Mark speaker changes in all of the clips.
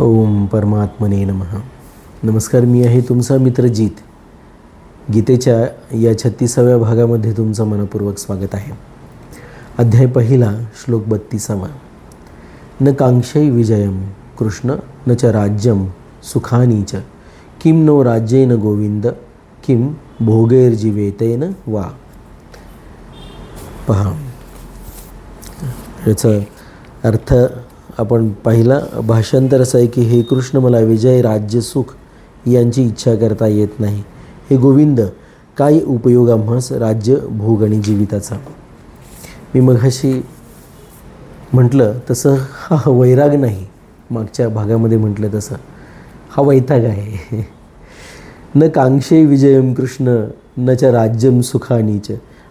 Speaker 1: ओम परमात्मने नमः. नमस्कार मी आहे तुमचा मित्र जीत. गीतेच्या या छत्तीसाव्या भागामध्ये तुमचं मनपूर्वक स्वागत आहे. अध्याय पहिला श्लोक बत्तीसावा. न कांक्षै विजयम कृष्ण न च राज्यम सुखानी च. किं नो राज्येन गोविंद किं भोगैर्जीवेतेन वा. पहा. याचा अर्थ आपण पाहिला भाषांतर असं आहे की हे कृष्ण मला विजय राज्य सुख यांची इच्छा करता येत नाही. हे गोविंद काय उपयोग आम्हास राज्य भोग आणि जीविताचा? मी मघाशी म्हटलं तसं हा वैराग नाही. मागच्या भागामध्ये म्हटलं तसं. हा वैताग आहे. न कांक्षे विजयम कृष्ण न च राज्यम सुखानीच.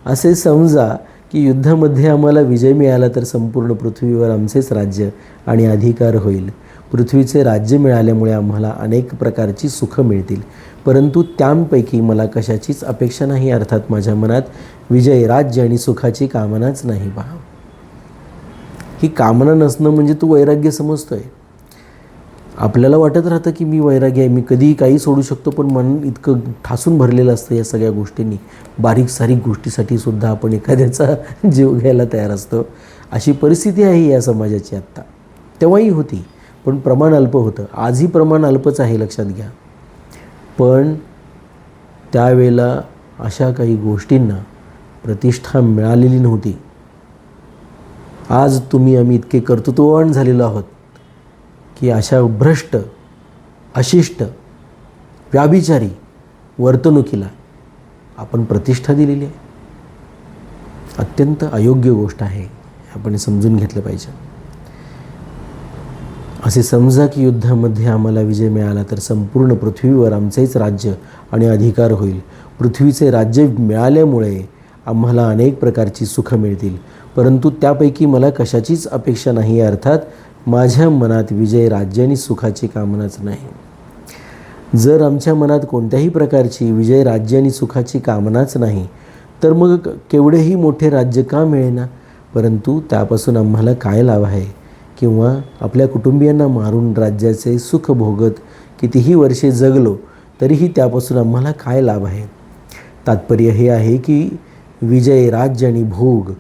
Speaker 1: असे समजा की युद्धामध्ये आम्हाला विजय मिळाला तर संपूर्ण पृथ्वीवर आमचेच राज्य आणि अधिकार होईल. पृथ्वीचे राज्य मिळाल्यामुळे आम्हाला अनेक प्रकारची सुखं मिळतील. परंतु त्यांपैकी मला कशाचीच अपेक्षा नाही अर्थात माझ्या मनात विजय राज्य आणि सुखाची कामनाच नाही पहा ही कामना नसणं म्हणजे तू वैराग्य समजतोय. आपल्याला वाटत राहतं की मी वैराग्य आहे मी कधीही काही सोडू शकतो पण मन इतकं ठासून भरलेलं असतं या सगळ्या गोष्टींनी. बारीक सारीक गोष्टीसाठी सुद्धा आपण एखाद्याचा जीव घ्यायला तयार असतो. अशी परिस्थिती आहे या समाजाची आत्ता. तेव्हाही होती पण प्रमाण अल्प होतं. आजही प्रमाण अल्पच आहे लक्षात घ्या. पण त्यावेळेला अशा काही गोष्टींना प्रतिष्ठा मिळालेली नव्हती. आज तुम्ही आम्ही इतके कर्तृत्ववान झालेलो आहोत. की अशा भ्रष्ट अशिष्ट व्याभिचारी वर्तणुकीला आपण प्रतिष्ठा दिलेली आहे. अत्यंत अयोग्य गोष्ट आहे आपण समजून घेतलं पाहिजे. असे समजा की युद्धामध्ये आम्हाला विजय मिळाला तर संपूर्ण पृथ्वीवर आमचेच राज्य आणि अधिकार होईल. पृथ्वीचे राज्य मिळाल्यामुळे आम्हाला अनेक प्रकारची सुखं मिळतील. परंतु त्यापैकी मला कशाचीच अपेक्षा नाही अर्थात माझ्या मनात विजय राज्य आणि सुखाची कामनाच नाही. जर आमच्या मनात कोणत्याही प्रकारची विजय राज्य आणि सुखाची कामनाच नाही तर मग केवढेही मोठे राज्य का मिळेना? परंतु त्यापासून आम्हाला काय लाभ आहे? किंवा आपल्या कुटुंबियांना मारून राज्याचे सुख भोगत कितीही वर्षे जगलो तरीही त्यापासून आम्हाला काय लाभ आहे? तात्पर्य हे आहे की विजय राज्य आणि भोग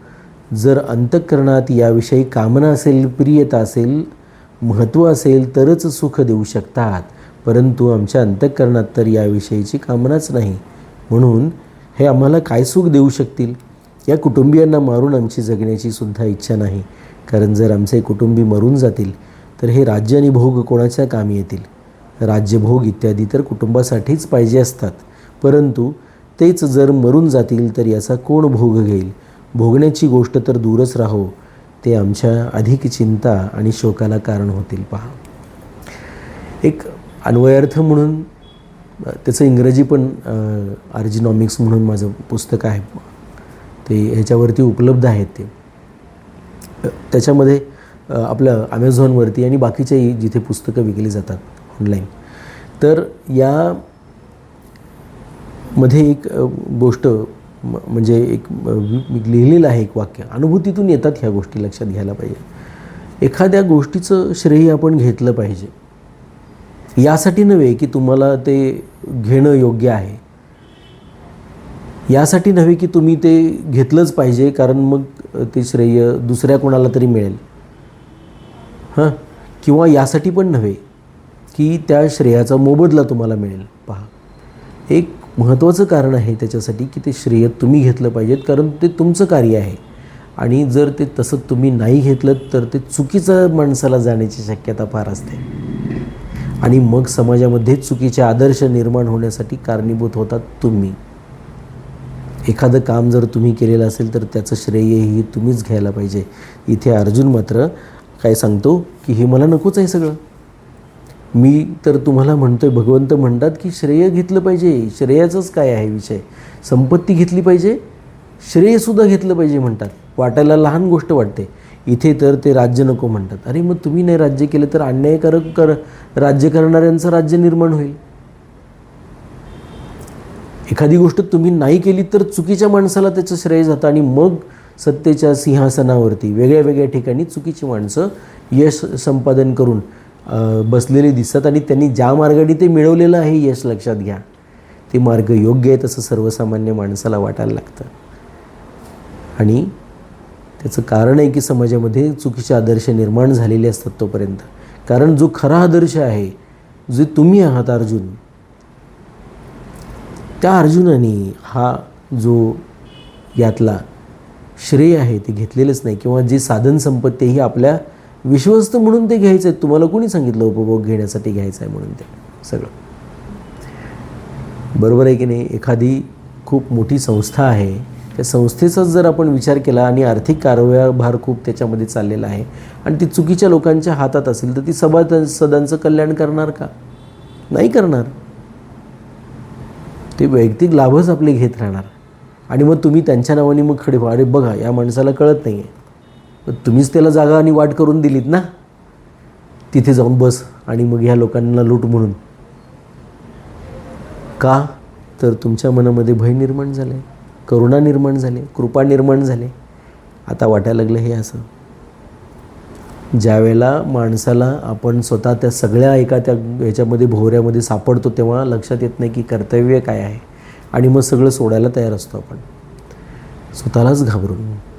Speaker 1: जर अंतःकरणात याविषयी कामना असेल प्रियता असेल महत्त्व असेल तरच सुख देऊ शकतात. परंतु आमच्या अंतःकरणात तर याविषयीची कामनाच नाही. म्हणून हे आम्हाला काय सुख देऊ शकतील? या कुटुंबियांना मारून आमची जगण्याची सुद्धा इच्छा नाही. कारण जर आमचे कुटुंबी मरून जातील तर हे राज्य आणि भोग कोणाच्या कामी येतील? राज्यभोग इत्यादी तर कुटुंबासाठीच पाहिजे असतात. परंतु तेच जर मरून जातील तर याचा कोण भोग घेईल? भोगण्याची गोष्ट तर दूरच राहो ते आमच्या अधिक चिंता आणि शोकाला कारण होतील पहा. एक अन्वयार्थ म्हणून त्याचं इंग्रजी पण आर्जिनॉमिक्स म्हणून माझं पुस्तक आहे. ते ह्याच्यावरती उपलब्ध आहेत ते. त्याच्यामध्ये आपलं ॲमेझॉनवरती आणि बाकीच्याही जिथे पुस्तकं विकली जातात ऑनलाईन तर या मध्ये एक गोष्ट म्हणजे एक लिहिलेलं आहे एक वाक्य. अनुभूतीतून येतात ह्या गोष्टी लक्षात घ्यायला पाहिजे. एखाद्या गोष्टीचं श्रेय आपण घेतलं पाहिजे. यासाठी नव्हे की तुम्हाला ते घेणं योग्य आहे. यासाठी नव्हे की तुम्ही ते घेतलंच पाहिजे कारण मग ते श्रेय दुसऱ्या कोणाला तरी मिळेल. हां? किंवा यासाठी पण नव्हे की त्या श्रेयाचा मोबदला तुम्हाला मिळेल. पहा. एक महत्त्वाचं कारण आहे त्याच्यासाठी की ते श्रेय तुम्ही घेतलं पाहिजेत कारण ते तुमचं कार्य आहे. आणि जर ते तसं तुम्ही नाही घेतलं तर ते चुकीचं माणसाला जाण्याची शक्यता फार असते. आणि मग समाजामध्ये चुकीचे आदर्श निर्माण होण्यासाठी कारणीभूत होतात तुम्ही. एखादं काम जर तुम्ही केलेलं असेल तर त्याचं श्रेयही तुम्हीच घ्यायला पाहिजे. इथे अर्जुन मात्र काय सांगतो की हे मला नकोच आहे सगळं. मी तर तुम्हाला म्हणतोय भगवंत म्हणतात की श्रेय घेतलं पाहिजे. श्रेयाचंच काय आहे विषय? संपत्ती घेतली पाहिजे श्रेयसुद्धा घेतलं पाहिजे म्हणतात. वाटायला लहान गोष्ट वाटते. इथे तर ते राज्य नको म्हणतात. अरे मग तुम्ही नाही राज्य केलं तर अन्यायकारक कर राज्य करणाऱ्यांचं राज्य निर्माण होईल. एखादी गोष्ट तुम्ही नाही केली तर चुकीच्या माणसाला त्याचं श्रेय जातं आणि मग सत्तेच्या सिंहासनावरती वेगळ्या वेगळ्या ठिकाणी चुकीची माणसं यश संपादन करून बसलेले दिसतात आणि त्यांनी ज्या मार्गाने ते मिळवलेलं आहे यश लक्षात घ्या. ते मार्ग योग्य आहेत असं सर्वसामान्य माणसाला वाटायला लागतं. आणि त्याचं कारण आहे की समाजामध्ये चुकीचे आदर्श निर्माण झालेले असतात तोपर्यंत. कारण जो खरा आदर्श आहे जे तुम्ही आहात अर्जुन त्या अर्जुनाने हा जो यातला श्रेय आहे ते घेतलेलंच नाही किंवा जी साधनसंपत्ती ही आपल्या विश्वस्त म्हणून ते घ्यायचं आहे तुम्हाला कोणी सांगितलं उपभोग घेण्यासाठी घ्यायचं आहे म्हणून ते? सगळं. बरोबर आहे की नाही? एखादी खूप मोठी संस्था आहे. त्या संस्थेचाच जर आपण विचार केला आणि आर्थिक कारभार खूप त्याच्यामध्ये चाललेला आहे आणि ती चुकीच्या लोकांच्या हातात असेल तर ती सभा सदांचं कल्याण करणार का? नाही करणार. ते वैयक्तिक लाभच आपले घेत राहणार. आणि मग तुम्ही त्यांच्या नावाने मग खडे व्हा. अरे बघा या माणसाला कळत नाही आहे तुम्हीच त्याला जागा आणि वाट करून दिलीत ना? तिथे जाऊन बस आणि मग ह्या लोकांना लूट म्हणून. का? तर तुमच्या मनामध्ये भय निर्माण झाले करुणा निर्माण झाले कृपा निर्माण झाले. आता वाटायला लागलं हे असं. ज्या वेळेला माणसाला आपण स्वतः त्या सगळ्या एका त्या ह्याच्यामध्ये भोवऱ्यामध्ये सापडतो तेव्हा लक्षात येत नाही की कर्तव्य काय आहे. आणि मग सगळं सोडायला तयार असतो आपण. स्वतःलाच घाबरून.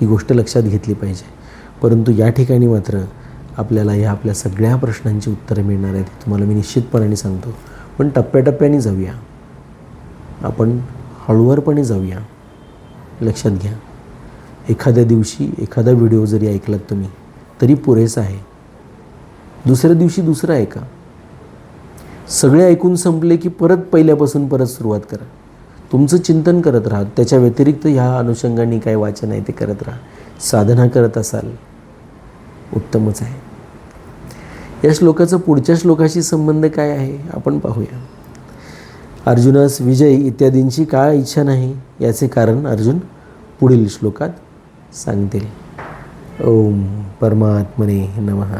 Speaker 1: ही गोष्ट लक्षात घेतली पाहिजे. परंतु या ठिकाणी मात्र आपल्याला ह्या आपल्या सगळ्या प्रश्नांची उत्तरं मिळणार आहेत तुम्हाला मी निश्चितपणाने सांगतो. पण टप्प्याटप्प्याने जाऊया. आपण हळूवारपणे जाऊया. लक्षात घ्या. एखाद्या दिवशी एखादा व्हिडिओ जरी ऐकलात तुम्ही तरी पुरेसा आहे. दुसऱ्या दिवशी दुसरा ऐका. सगळे ऐकून संपले की परत पहिल्यापासून परत सुरुवात करा. तुमचं चिंतन करत राहा. त्याच्या व्यतिरिक्त ह्या अनुषंगाने काय वाचन आहे ते करत राहा. साधना करत असाल उत्तमच आहे. या श्लोकाचा पुढच्या श्लोकाशी संबंध काय आहे आपण पाहूया. अर्जुनास विजय इत्यादींची का इच्छा नाही याचे कारण अर्जुन पुढील श्लोकात सांगतील. ओम परमात्मने नमः.